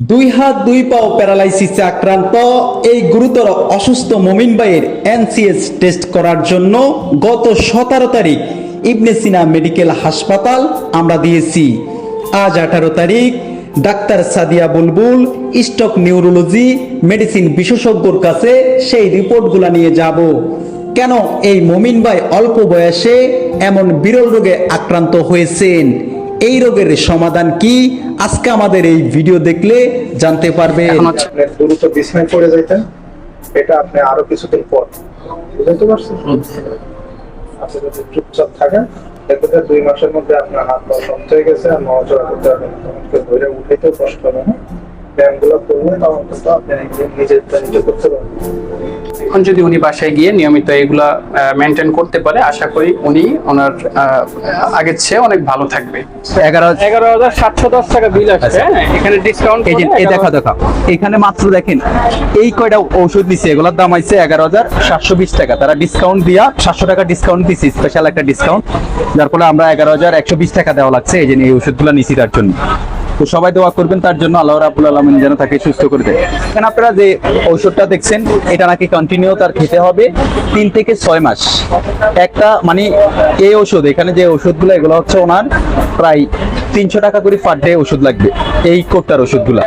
দুই হাত, দুই পাও প্যারালাইসিসে আক্রান্ত। এই গুরুতর অসুস্থ মমিন ভাইয়ের এনসিএস টেস্ট করার জন্য গত সতেরো তারিখ ইবনে সিনা মেডিকেল হাসপাতাল আমরা দিয়েছি। আজ আঠারো তারিখ, doctor Sadia Bulbul, stroke neurology, medicine বিশেষজ্ঞর কাছে সেই রিপোর্টগুলো নিয়ে যাব। কেন এই মমিন ভাই অল্প বয়সে এমন বিরল রোগে আক্রান্ত হয়েছেন? এই রোগের সমাধান কি? আজকে আমাদের এই ভিডিও দেখলে জানতে পারবে দ্রুত বিছনায় পড়ে যাইতেন। এটা আপনি আরও কিছুদিন পর। বুঝতে পারছেন? আপনি যদি চুপচাপ থাকেন দেখবেন দুই মাসের মধ্যে আপনার হাত পা শক্ত হয়ে গেছে আর নড়াচড়া করতে পারবেন না। ধরে উঠাইতেও কষ্ট হবে না। ব্যায়ামগুলো করলে তখন কিন্তু আপনি নিজের নিজে করতে পারবেন। এখন যদি উনি বাসায় গিয়ে নিয়মিত এগুলা মেনটেন করতে পারে আশা করি উনি ওনার আগের চেয়ে অনেক ভালো থাকবে। এগারো এগারো হাজার সাতশো দশ টাকা বিল আসছে হ্যাঁ এখানে ডিসকাউন্ট এই যে এই দেখা দেখা এখানে মাত্র দেখেন এই কয়টা ঔষধ দিছে এগুলোর দাম হয়েছে এগারো হাজার সাতশো বিশ টাকা। তারা ডিসকাউন্ট দিয়া সাতশো টাকা ডিসকাউন্ট দিছে স্পেশাল একটা ডিসকাউন্ট যার ফলে আমরা এগারো হাজার একশো বিশ টাকা দেওয়া লাগছে এই যে এই ওষুধগুলো নিছি তার জন্য। তো সবাই দোয়া করবেন, তার জন্য আল্লাহ রাবুল আলমিন যেন তাকে সুস্থ করে দেয়। এখানে আপনারা যে ঔষধটা দেখছেন, এটা নাকি কন্টিনিউ তার খেতে হবে তিন থেকে ছয় মাস। একটা মানে এই ওষুধ এখানে যে ওষুধগুলো এগুলো হচ্ছে ওনার প্রায় তিনশো টাকা করে পার ডে ওষুধ লাগবে, এই কোটটার ওষুধগুলা